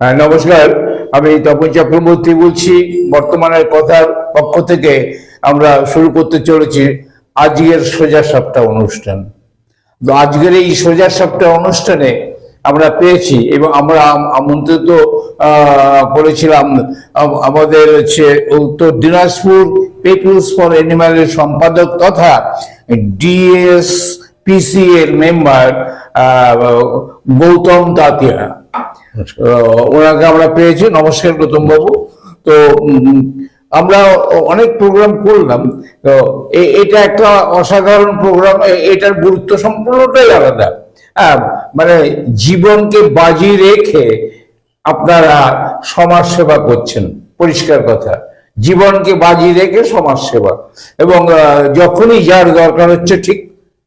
হ্যাঁ, নমস্কার। আমি তপন চক্রবর্তী বলছি। বর্তমানের কথার পক্ষ থেকে আমরা শুরু করতে চলেছি আজকের সোজা সপ্তাহ অনুষ্ঠান। আজকের এই সোজা সাপটা অনুষ্ঠানে আমরা পেয়েছি এবং আমরা আম- আমন্ত্রিত করেছিলাম আমাদের হচ্ছে উত্তর দিনাজপুর পিপুলস ফর অ্যানিম্যালের সম্পাদক তথা ডিএস পিসি এর মেম্বার গৌতম দাতিয়া। ওনাকে আমরা পেয়েছি। নমস্কার গৌতম বাবু। তো আমরা অনেক প্রোগ্রাম করলাম। এটা একটা অসাধারণ প্রোগ্রাম এটার গুরুত্ব সম্পূর্ণটাই আলাদা। হ্যাঁ মানে জীবনকে বাজি রেখে আপনারা সমাজ সেবা করছেন। পরিষ্কার কথা। জীবনকে বাজি রেখে সমাজ সেবা এবং যখনই যার দরকার হচ্ছে ঠিক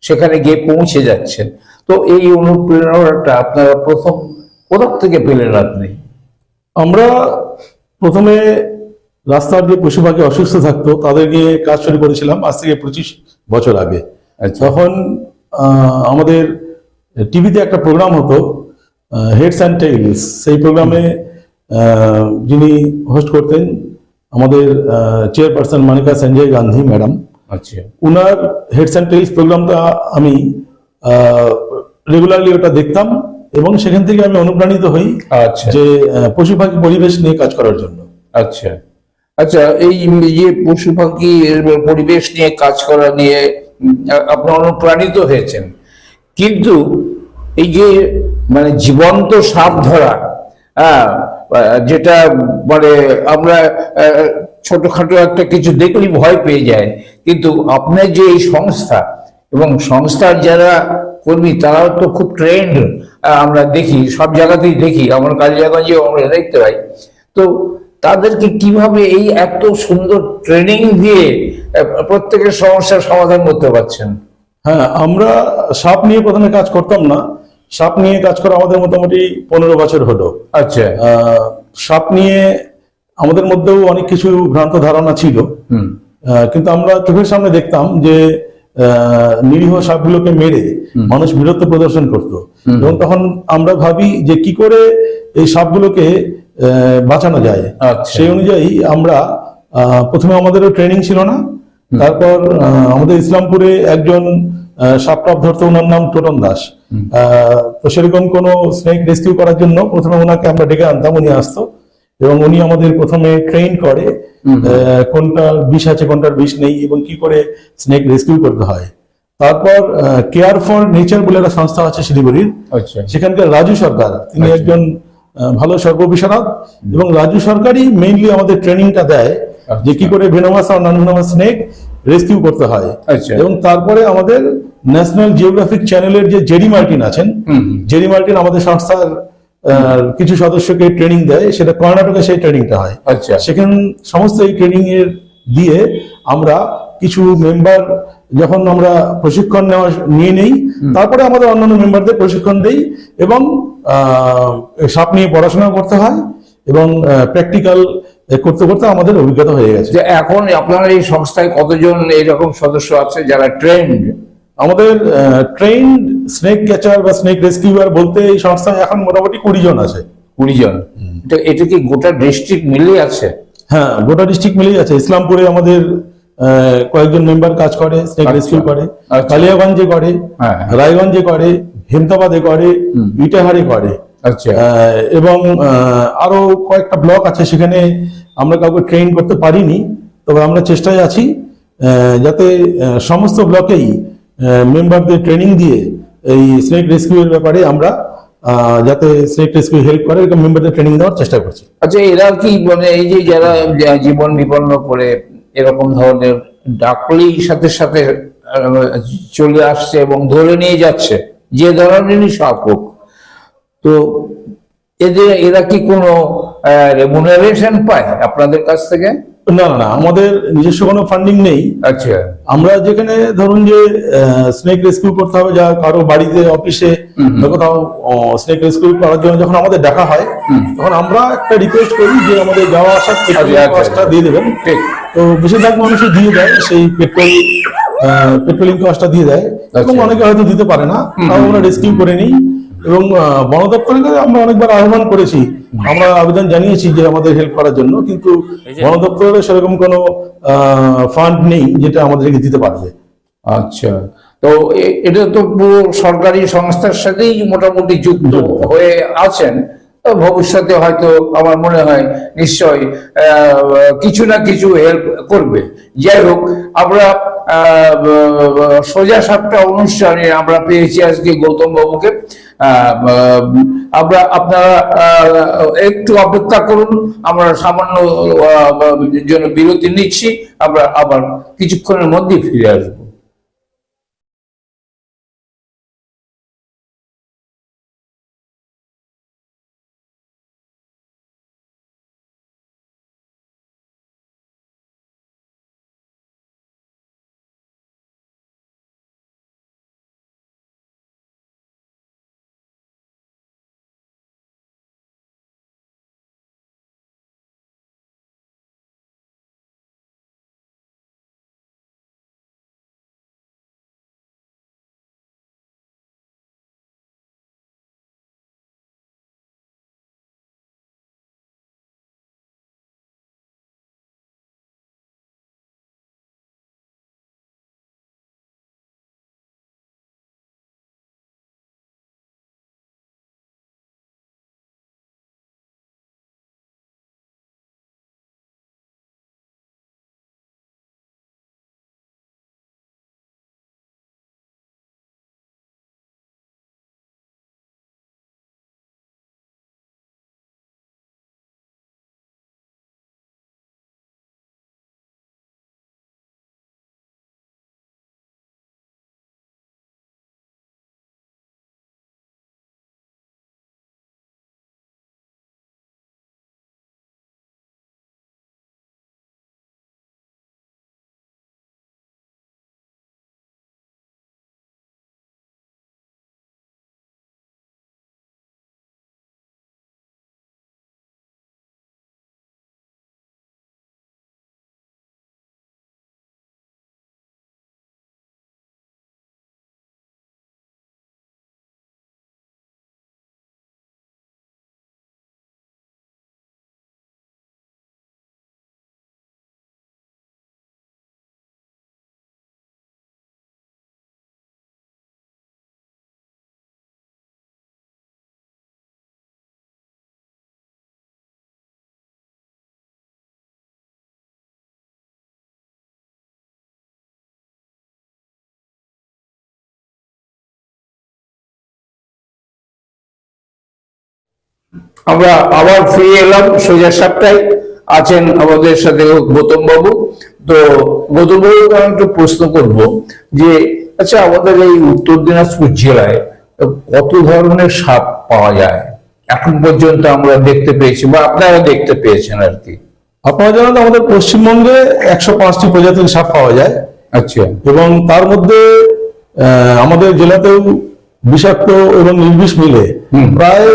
সেখানে গিয়ে পৌঁছে যাচ্ছেন। তো এই অনুপ্রেরণাটা আপনারা প্রথম কোথা থেকে পেলেন আপনি আমরা প্রথমে রাস্তার যে পশু পাখি অসুস্থ থাকতো তাদের নিয়ে কাজ শুরু করেছিলাম আজ থেকে পঁচিশ বছর আগে। আচ্ছা। তখন আমাদের টিভিতে একটা প্রোগ্রাম হতো হেডস অ্যান্ড টেইলস সেই প্রোগ্রামে যিনি হোস্ট করতেন আমাদের চেয়ারপারসন মানিকা সঞ্জয় গান্ধী ম্যাডাম। আচ্ছা। উনার হেডস অ্যান্ড টেইলস প্রোগ্রামটা আমি রেগুলারলি ওটা দেখতাম। এবং সেখান থেকে আমি অনুপ্রাণিত হই আচ্ছা। যে পশু পাখি পরিবেশ নিয়ে কাজ করার জন্য। আচ্ছা। আচ্ছা এই যে পশু পাখি পরিবেশ নিয়ে কাজ করা নিয়ে আপনি অনুপ্রাণিত হয়েছেন। কিন্তু এই যে মানে জীবন্ত সাপ ধরা হ্যাঁ যেটা মানে আমরা ছোটখাটো একটা কিছু দেখলেই ভয় পেয়ে যায়। কিন্তু আপনার যে এই সংস্থা এবং সংস্থার যারা কর্মী তারাও তো খুব ট্রেন্ড আমরা দেখি সব জায়গাতেই দেখি আমার কালিয়াগঞ্জে আমরা দেখতে পাই। তো তাদেরকে কীভাবে এই এত সুন্দর ট্রেনিং দিয়ে প্রত্যেকের সমস্যার সমাধান করতে পারছেন? হ্যাঁ আমরা সাপ নিয়ে প্রথমে কাজ করতাম না। সাপ নিয়ে কাজ করা আমাদের মোটামুটি পনেরো বছর হলো। আচ্ছা। সাপ নিয়ে আমাদের মধ্যেও অনেক কিছু ভ্রান্ত ধারণা ছিল। কিন্তু আমরা চোখের সামনে দেখতাম যে নিরীহ সাপগুলোকে মেরে মানুষ বীরত্ব প্রদর্শন করত। এবং তখন আমরা ভাবি যে কি করে এই সাপগুলোকে বাঁচানো যায়। আচ্ছা। সেই অনুযায়ী আমরা আহ, প্রথমে আমাদেরও ট্রেনিং ছিল না। তারপর আমাদের ইসলামপুরে একজন সাপটাপ ধরতো ওনার নাম টোটন দাস। আহ, তো সেরকম কোনো স্নেক রেস্কিউ করার জন্য প্রথমে ওনাকে আমরা ডেকে আনতাম উনি আসতো। এবং উনি আমাদের প্রথমে ট্রেন করে কোনটার বিষ আছে কোনটার বিষ নেই এবং কি করে স্নেক রেস্কিউ করতে হয়। তারপর কেয়ার ফর নেচার বলে একটা সংস্থা আছে শিলিগুড়ির। আচ্ছা। সেখানকার রাজু সরকার তিনি একজন ভালো সর্ববিশারদ এবং রাজু সরকারই মেইনলি আমাদের ট্রেনিংটা দেয় যে কি করে ভেনোমাস আর নন ভেনোমাস স্নেক রেস্কিউ করতে হয়। আচ্ছা। এবং তারপরে আমাদের ন্যাশনাল জিওগ্রাফিক চ্যানেলের যে জেরি মার্টিন আছেন জেরি মার্টিন আমাদের সংস্থার কিছু সদস্যকে ট্রেনিং দেয় সেটা কর্ণাটকে সেই ট্রেনিংটা হয়। আচ্ছা। সেখানে সমস্ত এই ট্রেনিং এর দিয়ে আমরা কিছু মেম্বার যখন আমরা প্রশিক্ষণ নেওয়া নিয়ে নেই তারপরে আমাদের অন্যান্য মেম্বারদের প্রশিক্ষণ দেই এবং সাপ নিয়ে পড়াশোনা করতে হয় এবং প্র্যাকটিক্যাল করতে করতে আমাদের অভিজ্ঞতা হয়ে গেছে। এখন আপনার এই সংস্থায় কতজন এইরকম সদস্য আছে যারা ট্রেন্ড আমাদের ট্রেন স্নেক ক্যাচার বা স্নেক রেস্কিউয়ার বলতে এই সংস্থায় এখন মোটামুটি কুড়ি জন আছে কুড়ি জন এটা কি গোটা ডিস্ট্রিক্ট মিলেই আছে? হ্যাঁ গোটা ডিস্ট্রিক্ট মিলেই আছে। ইসলামপুরে আমাদের কয়েকজন মেম্বার কাজ করে স্নেক আচ্ছা। রেস্কিউ করে। আচ্ছা। কালিয়াগঞ্জে করে হ্যাঁ। রায়গঞ্জে করে হেমতাবাদে করে ইটাহারে করে। আচ্ছা। এবং আরও কয়েকটা ব্লক আছে সেখানে আমরা কাউকে ট্রেন করতে পারিনি তবে আমরা চেষ্টায় আছি যাতে সমস্ত ব্লকেই মেম্বারদের ট্রেনিং দিয়ে এই স্নেক রেস্কিউর ব্যাপারে আমরা যাতে স্নেক রেস্কিউ হেল্প করে, এরকম মেম্বারদের ট্রেনিং দেওয়ার চেষ্টা করছি। আচ্ছা এরা কি মানে এই যে যারা জীবন বিপন্ন করে, এরকম ধরনের ডাকলেই সাথে সাথে চলে আসছে এবং ধরে নিয়ে যাচ্ছে? যে ধরনেরই সাপ হোক। তো এদের, এরা কি কোনো রেমুনারেশন পায় আপনাদের কাছ থেকে? না না আমাদের নিজস্ব কোনো ফান্ডিং নেই। আচ্ছা। আমরা যেখানে ধরুন যে স্নেক রেস্কিউ করতে হবে যা কারও বাড়িতে অফিসে কোথাও স্নেক রেস্কিউ করার জন্য যখন আমাদের দেখা হয় তখন আমরা একটা রিকোয়েস্ট করি যে আমাদের যাওয়া আসার আচ্ছা, আচ্ছা, দিয়ে দেবেন। তো বেশিরভাগ মানুষই দিয়ে দেয় সেই পেট্রোল পেট্রোলিং কস্টটা দিয়ে দেয়। এবং আচ্ছা। অনেকে হয়তো দিতে পারে না তাও আমরা রেস্কিউ করে নিই। এবং আহ, বন দপ্তরের কাছে আমরা অনেকবার আহ্বান করেছি। আমরা আবেদন জানিয়েছি যে আমাদের হেল্প করার জন্য কিন্তু বন দপ্তরের সেরকম কোনো ফান্ড নেই যেটা আমাদেরকে দিতে পারবে। আচ্ছা। তো এটা তো পুরো সরকারি সংস্থার সাথেই মোটামুটি যুক্ত। হয়ে আছেন। ভবিষ্যতে হয়তো আমার মনে হয় নিশ্চয় কিছু না কিছু হেল্প করবে। যাই হোক, আমরা সোজা সাপটা অনুষ্ঠানে আমরা পেয়েছি আজকে গৌতম বাবুকে। আমরা আপনারা একটু অপেক্ষা করুন, আমরা সামান্য জন্য বিরতি নিচ্ছি, আমরা আবার কিছুক্ষণের মধ্যেই ফিরে আসব। আমরা আবার ফিরে এলাম সোজা সাপটায়। আছেন আমাদের সাথে গৌতম বাবু তো গৌতম বাবু আমি একটু প্রশ্ন করব যে আচ্ছা আমাদের এই উত্তর দিনাজপুর জেলায় কত ধরনের সাপ পাওয়া যায়? এখন পর্যন্ত আমরা দেখতে পেয়েছি বা আপনারা দেখতে পেয়েছেন আর কি। আপনারা জানেন আমাদের পশ্চিমবঙ্গে একশো পাঁচটি প্রজাতির সাপ পাওয়া যায়। আচ্ছা। এবং তার মধ্যে আহ, আমাদের জেলাতেও বিষাক্ত এবং নির্বিষ মিলে। প্রায়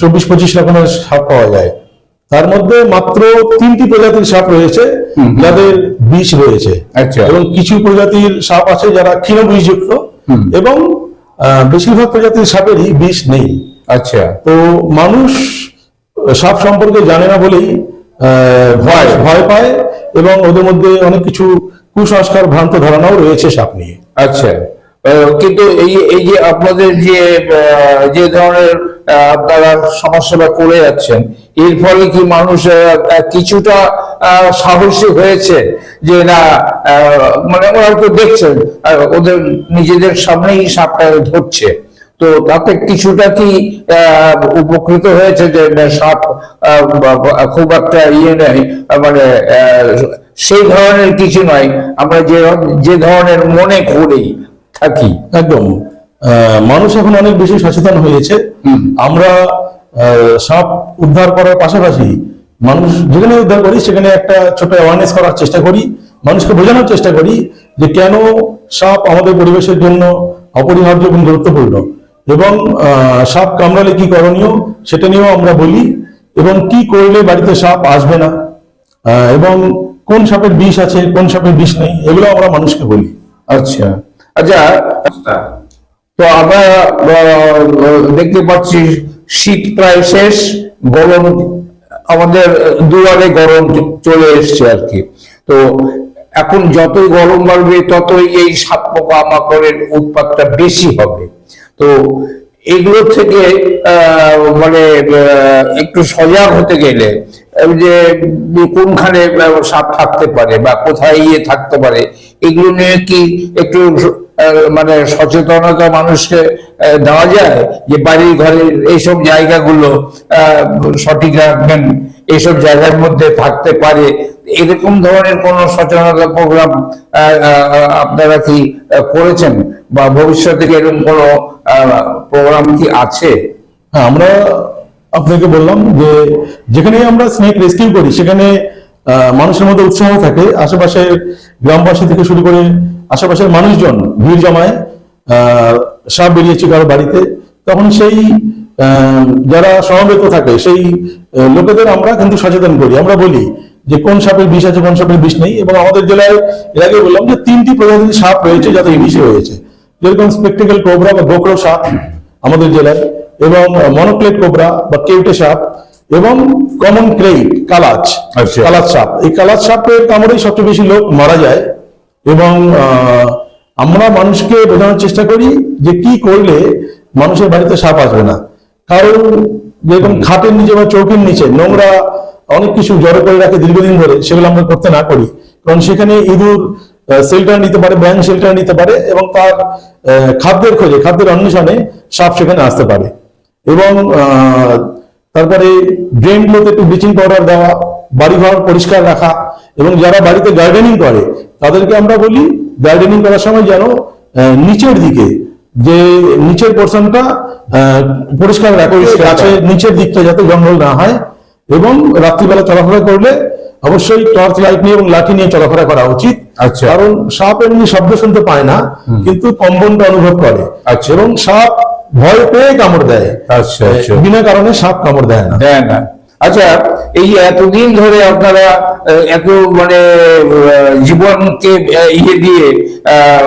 চব্বিশ পঁচিশ রকমের সাপ পাওয়া যায়। তার মধ্যে মাত্র তিনটি প্রজাতির সাপ রয়েছে। যাদের বিষ রয়েছে। আচ্ছা। এবং কিছু প্রজাতির সাপ আছে যারা ক্ষীণ বিষযুক্ত এবং বেশিরভাগ প্রজাতির সাপেরই বিষ নেই। আচ্ছা। তো মানুষ সাপ সম্পর্কে জানে না বলেই ভয় ভয় পায় এবং ওদের মধ্যে অনেক কিছু কুসংস্কার ভ্রান্ত ধারণাও রয়েছে সাপ নিয়ে। আচ্ছা। কিন্তু এই এই যে আপনাদের যে যে ধরনের আপনারা সমাজসেবা করে যাচ্ছেন। এর ফলে কি মানুষ কিছুটা সাহসী হয়েছে যে না মানে ওরা তো দেখছেন ওদের নিজেদের সামনেই সাপটা ধরছে। তো তাতে কিছুটা কি উপকৃত হয়েছে যে সাপ খুব একটা ইয়ে নেই মানে সেই ধরনের কিছু নয় আমরা যে যে ধরনের মনে করি, থাকি। একদম। মানুষ এখন অনেক বেশি সচেতন হয়েছে। আমরা সাপ উদ্ধার করার পাশাপাশি মানুষ যেখানে উদ্ধার করি, সেখানে একটা ছোট অ্যাওয়ারনেস করার চেষ্টা করি, মানুষকে বোঝানোর চেষ্টা করি যে কেন সাপ আমাদের পরিবেশের জন্য অপরিহার্য এবং গুরুত্বপূর্ণ। এবং সাপ কামড়ালে কি করণীয় সেটা নিয়েও আমরা বলি, এবং কি করলে বাড়িতে সাপ আসবে না এবং কোন সাপের বিষ আছে, কোন সাপের বিষ নেই, এগুলো আমরা মানুষকে বলি। আচ্ছা। আচ্ছা তো আমরা দেখতে পাচ্ছি, শীত প্রায় শেষ, গরম আমাদের দুয়ারে গরম চলে এসছে আর কি। তো এখন যতই গরম বাড়বে, ততই এই সাপ পোকা মাকড়ের উৎপাতটা বেশি হবে। তো এগুলো থেকে মানে একটু সজাগ হতে গেলে যে, কোনখানে সাপ থাকতে পারে বা কোথায় ইয়ে থাকতে পারে, এগুলো নিয়ে কি একটু মানে সচেতনতা মানুষকে দেওয়া যায় যে বাড়ি ঘরের এইসব জায়গাগুলো সঠিক রাখবেন, এইসব জায়গার মধ্যে থাকতে পারে। এরকম ধরনের কোন সচেতনতা প্রোগ্রাম আপনারা কি করেছেন? বা ভবিষ্যতে এরকম কোন প্রোগ্রাম কি আছে? হ্যাঁ আমরা আপনাকে বললাম যে যেখানে আমরা স্নেক রেস্কিউ করি, সেখানে মানুষের মধ্যে উৎসাহ থাকে। আশেপাশের গ্রামবাসী থেকে শুরু করে আশেপাশের মানুষজন ভিড় জমায় আহ, সাপ বেরিয়েছে কারও বাড়িতে তখন সেই যারা সমবেত থাকে সেই লোকেদের আমরা কিন্তু সচেতন করি। আমরা বলি যে কোন সাপের বিষ আছে কোন সাপের বিষ নেই এবং আমাদের জেলায় এর আগে বললাম যে তিনটি প্রজাতির সাপ রয়েছে যাতে এই বিষে রয়েছে। যেরকম স্পেকটিক্যাল কোবরা বা গোকরো সাপ আমাদের জেলায় এবং মনোক্লেট কোবরা বা কেউটে সাপ এবং কমন ক্রেইট কালাচ আচ্ছা। কালাচ সাপ। এই কালাচ সাপের কামড়েই সবচেয়ে বেশি লোক মারা যায়। এবং আমরা মানুষকে বোঝানোর চেষ্টা করি যে কি করলে মানুষের বাড়িতে সাপ আসবে না। কারণ যেরকম খাটের নিচে বা চৌকির নিচে নোংরা অনেক কিছু জড়ো করে রাখে দীর্ঘদিন ধরে সেগুলো আমরা করতে না করি। কারণ সেখানে ইঁদুর শেল্টার নিতে পারে ব্যান শেল্টার নিতে পারে এবং তার খাদ্যের খোঁজে খাদ্যের অন্বেষণে সাপ সেখানে আসতে পারে। এবং তারপরে ড্রেনগুলোতে একটু ব্লিচিং পাউডার দেওয়া বাড়িঘর পরিষ্কার রাখা এবং যারা বাড়িতে গার্ডেনিং করে তাদেরকে আমরা বলি গার্ডেনিং করার সময় যেন নিচের দিকে যে নিচের পোর্শনটা পরিষ্কার রাখে গাছের নিচের দিকটা যাতে জঙ্গল না হয় এবং রাত্রিবেলা চলাফেরা করলে অবশ্যই টর্চ লাইট নিয়ে এবং লাঠি নিয়ে চলাফেরা করা উচিত। আচ্ছা। কারণ সাপ এমনি শব্দ শুনতে পায় না কিন্তু কম্পনটা অনুভব করে। আচ্ছা। এবং সাপ ভয় পেয়ে কামড় দেয়। আচ্ছা আচ্ছা। বিনা কারণে সাপ কামড় দেয় না। দেয় না। আচ্ছা এই এতদিন ধরে আপনারা এত মানে জীবনকে ইয়ে দিয়ে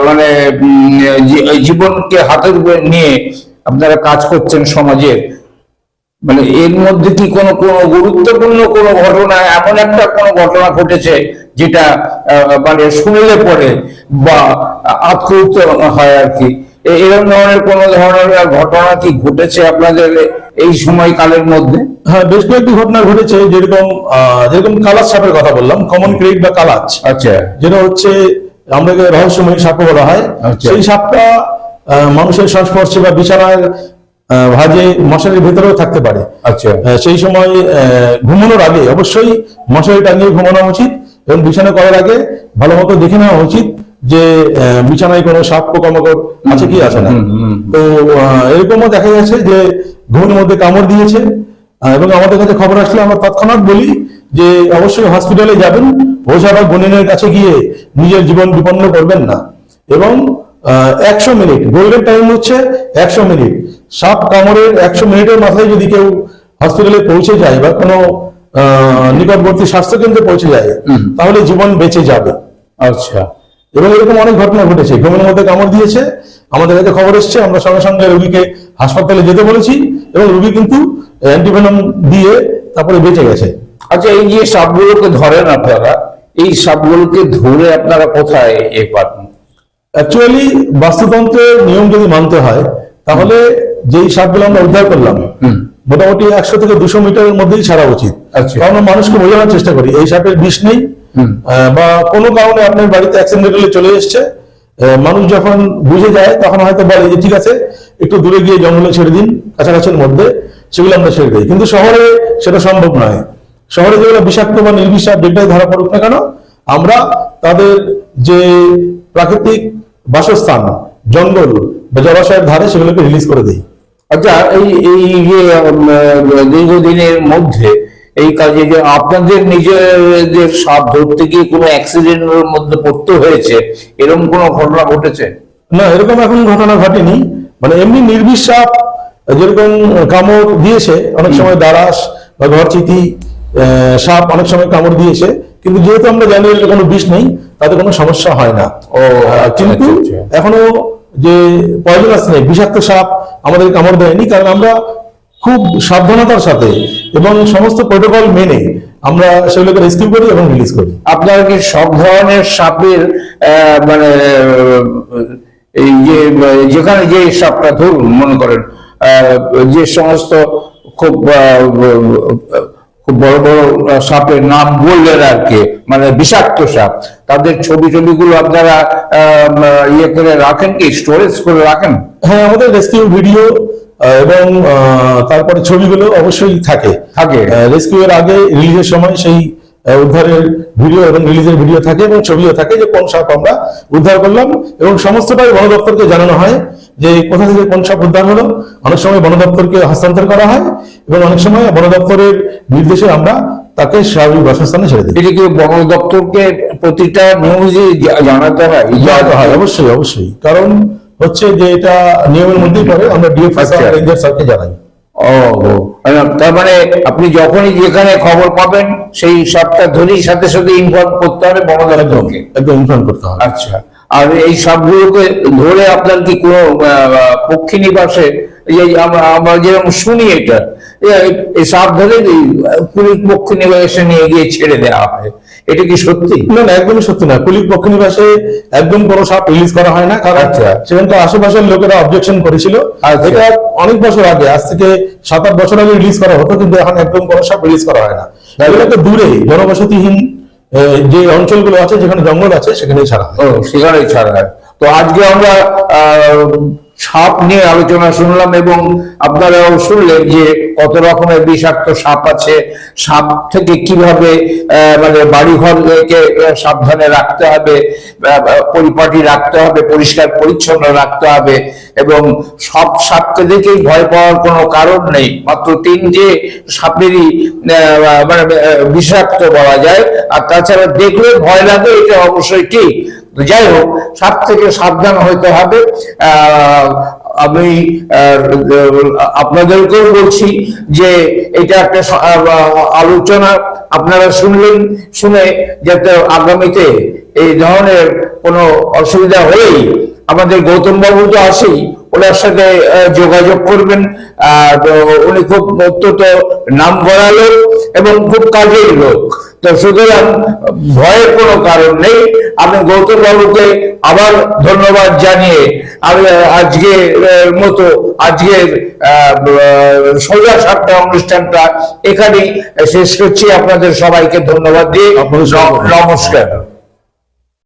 মানে জীবনকে হাতের উপরে নিয়ে আপনারা কাজ করছেন সমাজে মানে এর মধ্যে কি কোনো কোনো গুরুত্বপূর্ণ কোনো ঘটনা, এমন একটা কোনো ঘটনা ঘটেছে যেটা মানে শুনলে পরে বা আত্মহৃত হয় আর কি? এরকম ধরনের কোনো ধরনের ঘটনা কি ঘটেছে আপনাদের এই সময়কালের মধ্যে? হ্যাঁ বেশ কয়েকটি ঘটনা ঘটেছে যেরকম আহ, যেরকম কালাচ সাপের কথা বললাম কমন ক্রেট বা কালাচ আচ্ছা। যেটা হচ্ছে আমরা রহস্যময় সাপও বলা হয়। আচ্ছা। সেই সাপটা মানুষের সংস্পর্শে বা বিছানার ভাঁজে মশারির ভেতরেও থাকতে পারে। আচ্ছা। সেই সময় আহ, ঘুমানোর আগে অবশ্যই মশারি টাঙিয়ে ঘুমানো উচিত এবং বিছানা করার আগে ভালো মতো দেখে নেওয়া উচিত। যে বিছানায় কোনো সাপ পোকামাকড় আছে কি আছে না। তো এরকমও দেখা গেছে যে ঘুমের মধ্যে কামড় দিয়েছে। এবং আমাদের কাছে খবর আসলে আমরা তৎক্ষণাৎ বলি যে অবশ্যই হসপিটালে যাবেন। ওঝা বা বনিনের কাছে গিয়ে নিজের জীবন বিপন্ন করবেন না। এবং একশো মিনিট গোল্ডেন টাইম হচ্ছে একশো মিনিট। সাপ কামড়ের একশো মিনিটের মাথায় যদি কেউ হসপিটালে পৌঁছে যায় বা কোনো আহ, নিকটবর্তী স্বাস্থ্য কেন্দ্রে পৌঁছে যায়। তাহলে জীবন বেঁচে যাবে। আচ্ছা। এবং এরকম অনেক ঘটনা ঘটেছে ঘুমের মধ্যে কামড় দিয়েছে আমাদের কাছে খবর এসছে আমরা সঙ্গে সঙ্গে রুগীকে হাসপাতালে যেতে বলেছি এবং রুগী কিন্তু অ্যান্টিভেনম দিয়ে তারপরে বেঁচে গেছে আচ্ছা এই যে সাপগুলোকে ধরেন আপনারা এই সাপগুলোকে ধরে আপনারা কোথায় এ পান অ্যাকচুয়ালি বাস্তুতন্ত্রের নিয়ম যদি মানতে হয় তাহলে যেই সাপগুলো আমরা উদ্ধার করলাম। মোটামুটি একশো থেকে দুশো মিটারের মধ্যেই ছাড়া উচিত আচ্ছা। কারণ আমরা মানুষকে বোঝানোর চেষ্টা করি এই সাপের বিষ নেই বা কোনো কারণে আপনার বাড়িতে অ্যাক্সিডেন্টালি চলে এসছে মানুষ যখন বুঝে যায় তখন হয়তো বলে যে ঠিক আছে একটু দূরে গিয়ে জঙ্গলে ছেড়ে দিন কাছাকাছির মধ্যে সেগুলো আমরা ছেড়ে দিই। কিন্তু শহরে সেটা সম্ভব নয়। শহরে যেগুলো বিষাক্ত বা নির্বিষাক যেটাই ধরা পড়ুক না কেন আমরা তাদের যে প্রাকৃতিক বাসস্থান জঙ্গল বা জলাশয়ের ধারে সেগুলোকে রিলিজ করে দিই। আচ্ছা এই এই যে দীর্ঘদিনের মধ্যে এই কাজে যে আপনাদের নিজেদের সাপ ধরতে গিয়ে কোনো অ্যাক্সিডেন্টের মধ্যে পড়তে হয়েছে এরকম কোনো ঘটনা ঘটেছে? না এরকম এখন ঘটনা ঘটেনি। মানে এমনি নির্বিষ সাপ যেরকম কামড় দিয়েছে অনেক সময় দারাস বা ঘরচিতি সাপ অনেক সময় কামড় দিয়েছে। কিন্তু যেহেতু আমরা জানি এর কোনো বিষ নেই তাতে কোনো সমস্যা হয় না। ও, আচ্ছা, কিন্তু আচ্ছা, আচ্ছা। এখনও যে পয়জনাস স্নেক বিষাক্ত সাপ আমাদের কামড় দেয়নি কারণ আমরা খুব সাবধানতার সাথে এবং সমস্ত প্রোটোকল মেনে আমরা সেগুলোকে রেস্কিউ করি এবং রিলিজ করি। আপনারা কি সব ধরনের সাপের মানে এই যে যেখানে যে সাপটা ধরুন মনে করেন যে সমস্ত খুব খুব বড় বড় সাপের নাম বললেন আর কি মানে বিষাক্ত সাপ তাদের ছবি টবিগুলো আপনারা ইয়ে করে রাখেন কি স্টোরেজ করে রাখেন? হ্যাঁ আমাদের রেস্কিউ ভিডিও এবং তারপরে ছবিগুলো অবশ্যই থাকে। থাকে। রেস্কিউ এর আগে রিলিজের সময় সেই উদ্ধারের ভিডিও এবং রিলিজের ভিডিও থাকে এবং ছবিও থাকে যে কোন সাপ আমরা উদ্ধার করলাম এবং সমস্তটাই বন দপ্তরকে জানানো হয় যে কোথা থেকে কোন সাপ উদ্ধার হলো। অনেক সময় বন দপ্তরকে হস্তান্তর করা হয় এবং অনেক সময় বন দপ্তরের নির্দেশে আমরা তাকে স্বাভাবিক বাসস্থানে ছেড়ে দিই। এটি কি বন দপ্তরকে প্রতিটা নিউজে জানাতে হয়? জানাতে হয় অবশ্যই অবশ্যই। কারণ হচ্ছে যে এটা নিয়মের মধ্যেই পড়ে আমরা ডিএফ আচ্ছা। রেঞ্জার স্যারকে জানাই। ও ও। তার মানে আপনি যখনই যেখানে খবর পাবেন সেই সবটা ধরেই সাথে সাথে ইনফর্ম করতে হবে বন দপ্তরকে একদম ইনফর্ম করতে হবে। আচ্ছা। আর এই সবগুলোকে ধরে আপনার কি কোনো পক্ষী নিবাসে যে আমরা যেরকম শুনি এটা সাপ ধরে পুলিশ পক্ষী নিবাসে নিয়ে গিয়ে ছেড়ে দেওয়া হয়। এটা কি সত্যি? না না একদমই সত্যি না। কুলিক পক্ষ নিবাসে একদম কোনো সাপ রিলিজ করা হয় না কারণ আচ্ছা। সেখানকার আশেপাশের লোকেরা অবজেকশন করেছিল। আচ্ছা। এটা অনেক বছর আগে আজ থেকে সাত আট বছর আগে রিলিজ করা হতো কিন্তু এখন একদম কোনো সাপ রিলিজ করা হয় না। এগুলোকে দূরে জনবসতিহীন যে অঞ্চলগুলো আছে যেখানে জঙ্গল আছে সেখানেই ছাড়া হয়। সেখানেই ছাড়া হয়। তো আজকে আমরা আহ, সাপ নিয়ে আলোচনা শুনলাম এবং আপনারাও শুনলেন যে কত রকমের বিষাক্ত সাপ আছে, সাপ থেকে কীভাবে মানে বাড়ি ঘরকে সাবধানে রাখতে হবে পরিপাটি রাখতে হবে, পরিষ্কার পরিচ্ছন্ন রাখতে হবে এবং সব সাপকে দেখেই ভয় পাওয়ার কোনো কারণ নেই। মাত্র তিনটে সাপেরই মানে বিষাক্ত বলা যায়, আর তাছাড়া দেখলে ভয় লাগে, এটা অবশ্যই ঠিক। তো যাই হোক সাপ থেকে সাবধান হইতে হবে। আমি আপনাদেরকেও বলছি যে এটা একটা আলোচনা। আপনারা শুনলেন, শুনে যাতে আগামীতে এই ধরনের কোনো অসুবিধা হলেই আমাদের গৌতম বাবু তো আছেই ওনার সাথে যোগাযোগ করবেন। উনি খুব অত্যন্ত নাম করা লোক এবং খুব কাজের লোক। তো সুতরাং ভয়ের কোনো কারণ নেই। আমি গৌতম বাবুকে আবার ধন্যবাদ জানিয়ে আমি আজকে মতো আজকের আহ, সোজা সাতটা অনুষ্ঠানটা এখানেই শেষ করছি। আপনাদের সবাইকে ধন্যবাদ দিয়ে নমস্কার।